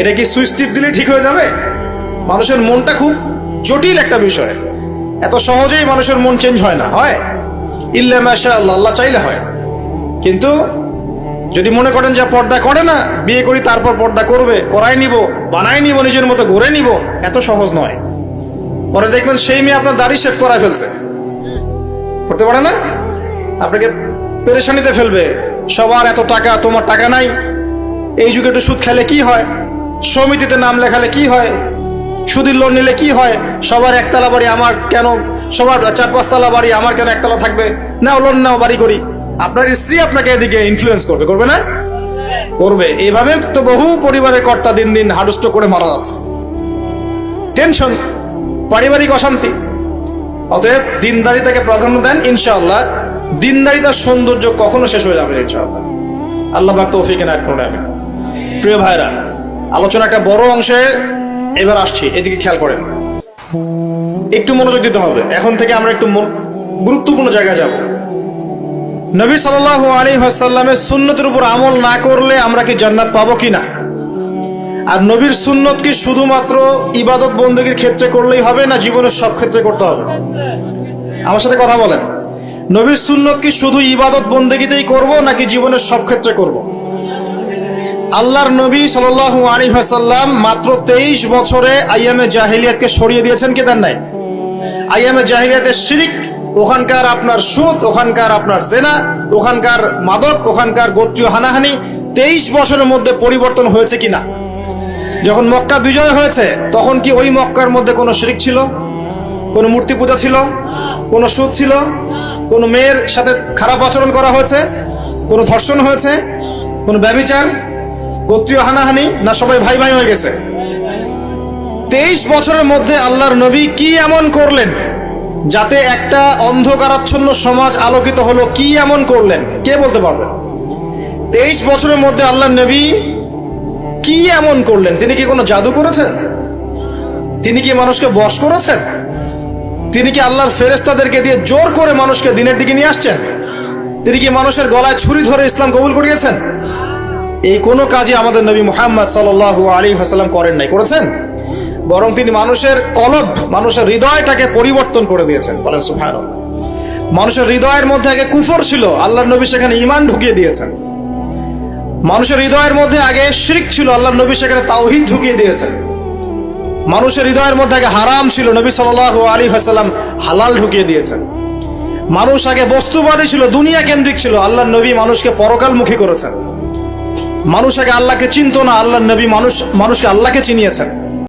এটা কি সুইচ টিপ দিলে ঠিক হয়ে যাবে? মানুষের মনটা খুব জটিল একটা বিষয়। এত সহজেই মানুষের মন চেঞ্জ হয় না, হয়? ইল্লা মাশা আল্লাহ চাইলে হয়। কিন্তু যদি মনে করেন যে পর্দা করে না, বিয়ে করি, তারপর পর্দা করবে, করাই নিব, বানাই নিব, নিজের মতো ঘুরে নিব, এত সহজ নয়। পরে দেখবেন সেই মেয়ে আপনার দাড়ি শেভ করা ফেলছে। করতে পারে না? আপনাকে পেরেশানিতে ফেলবে। সবার এত টাকা, তোমার টাকা নাই। এই যুগে একটু সুদ খেলে কি হয়? সমিতিতে নাম লেখালে কি হয়? সুদের লোন নিলে কি হয়? সবার একতলা বাড়ি আমার কেন? সবার চার পাঁচতলা বাড়ি আমার কেন একতলা থাকবে? নাও, লোন নাও, বাড়ি করি। আপনার স্ত্রী আপনাকে এদিকে ইনফ্লুয়েন্স করবে করবে না? করবে। এইভাবে তো বহু পরিবারের কর্তা দিন দিন হাডুষ্ট করে মারা যাচ্ছে। টেনশন পারিবারিক অশান্তি। অতএব দিনদারিতাকে প্রাধান্য দেন, ইনশাআল্লাহ। দিনদারিতার সৌন্দর্য কখনো শেষ হয়ে যাবে ইনশাআল্লাহ। আল্লাহ তৌফিক এনায়ত করুন আমি প্রিয় ভাইরা আলোচনা একটা বড় অংশে এবার আসছি, এদিকে খেয়াল করেন। একটু মনোযোগ দিতে হবে। এখন থেকে আমরা একটু গুরুত্বপূর্ণ জায়গায় যাব। নবী সাল্লাল্লাহু আলাইহি ওয়াসাল্লামের সুন্নতের উপর আমল না করলে আমরা কি জান্নাত পাবো কিনা আর নবীর সুন্নত কি শুধুমাত্র ইবাদত বন্দীর ক্ষেত্রে করলেই হবে না জীবনের সব ক্ষেত্রে করতে হবে? আমার সাথে কথা বলেন। নবীর সুন্নত কি শুধু ইবাদত বন্দেগিতেই করব নাকি জীবনের সব ক্ষেত্রে করব? আল্লাহর নবী সাল্লাল্লাহু আলাইহি ওয়াসাল্লাম মাত্র তেইশ বছরে আইয়ামে জাহিলিয়াতকে সরিয়ে দিয়েছেন কি দেন নাই? আইয়ামে জাহিলিয়াতের শিরিক, ওখানকার আপনার সুদ, ওখানকার আপনার জেনা, ওখানকার মাদক, ওখানকার গোত্রীয় হানাহানি, তেইশ বছরের মধ্যে পরিবর্তন হয়েছে কিনা? যখন মক্কা বিজয় হয়েছে, তখন কি ওই মক্কার মধ্যে কোনো শিরিক ছিল? কোনো মূর্তি পূজা ছিল? কোনো সুদ ছিল? কোনো মেয়ের সাথে খারাপ আচরণ করা হয়েছে? কোনো ধর্ষণ হয়েছে? কোনো ব্যবিচার? গোত্রীয় হানাহানি না সবাই ভাই ভাই হয়ে গেছে? তেইশ বছরের মধ্যে আল্লাহর নবী কি এমন করলেন যাতে একটা অন্ধকারাচ্ছন্ন সমাজ আলোকিত হলো? কি এমন করলেন? কে বলতে পারবেন তেইশ বছরের মধ্যে আল্লাহর নবী কি এমন করলেন? তিনি কি কোনো জাদু করেছেন? তিনি কি মানুষকে বশ করেছেন? তিনি কি আল্লাহর ফেরেস্তাদেরকে দিয়ে জোর করে মানুষকে দিনের দিকে নিয়ে আসছেন? তিনি কি মানুষের গলায় ছুরি ধরে ইসলাম কবুল করিয়েছেন? এই কোনো কাজে আমাদের নবী মোহাম্মদ সাল্লাল্লাহু আলী হাসাল্লাম করেন নাই। করেছেন? বরং তিনি মানুষের কলব, মানুষের হৃদয়টাকে পরিবর্তন করে দিয়েছেন। বলেন সুফায়ন মানুষের হৃদয়ের মধ্যে আগে কুফর ছিল, আল্লাহর নবী সেখানে ইমান ঢুকিয়ে দিয়েছেন। মানুষের হৃদয়ের মধ্যে আগে শিরিক ছিল আল্লাহ নবী সেখানে তাওহিদ ঢুকিয়ে দিয়েছেন। মানুষের হৃদয়ের মধ্যে আগে হারাম ছিল, নবী সাল আলী হাসাল্লাম হালাল ঢুকিয়ে দিয়েছেন। মানুষ আগে বস্তুবাদী ছিল, দুনিয়া কেন্দ্রিক ছিল আল্লাহ নবী মানুষকে পরকালমুখী করেছেন। মানুষ আগে আল্লাহকে চিনত না আল্লাহ নবী মানুষ মানুষকে আল্লাহকে চিনিয়েছেন।